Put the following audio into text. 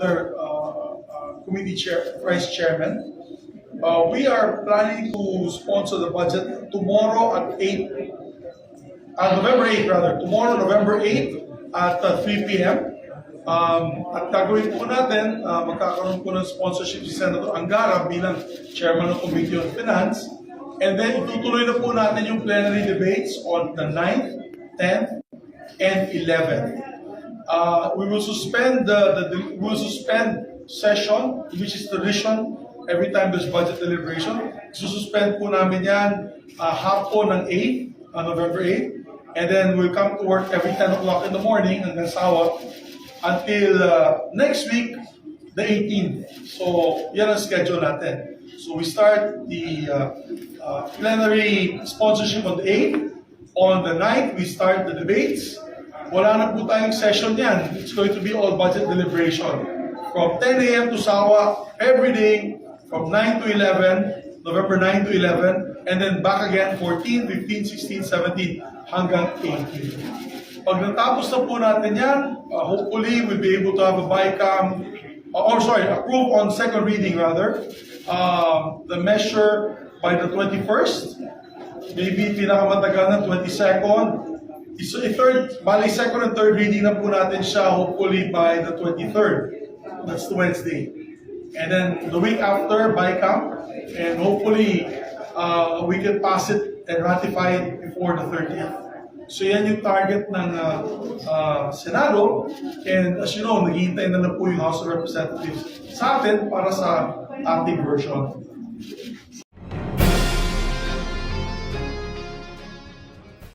other uh, uh, committee chair, vice chairman. Uh, we are planning to sponsor the budget tomorrow at 8, uh, November 8 rather, tomorrow November 8 at uh, 3 p.m. Um, at gagawin po natin, uh, magkakaroon po ng sponsorship si Senator Angara bilang chairman ng Committee on Finance. And then itutuloy na po natin yung plenary debates on the 9th, 10th, and 11th. Uh, we will suspend the, the, we will suspend session, which is tradition every time there's budget deliberation. Sususpend po namin yan uh, hapon ng 8, uh, November 8. And then we'll come to work every 10 o'clock in the morning hanggang sawa until uh, next week, the 18th. So, yan ang schedule natin. So, we start the uh, uh, plenary sponsorship on the 8th. On the 9th, we start the debates. Wala na po tayong session yan. It's going to be all budget deliberation. From 10 a.m. to Sawa, every day, from 9 to 11, November 9 to 11, and then back again 14, 15, 16, 17, hanggang 18. Pag natapos na po natin yan, uh, hopefully we'll be able to have a BICAM, uh, or sorry, approve on second reading rather, um, the measure by the 21st, maybe pinakamatagal na 22nd. So, i- third, bali second and third reading na po natin siya hopefully by the 23rd. That's the Wednesday. And then the week after, BICAM, and hopefully uh, we can pass it and ratify it before the 30th. So yan yung target ng uh, uh, Senado. And as you know, naghihintay na lang po yung House of Representatives sa atin para sa ating version.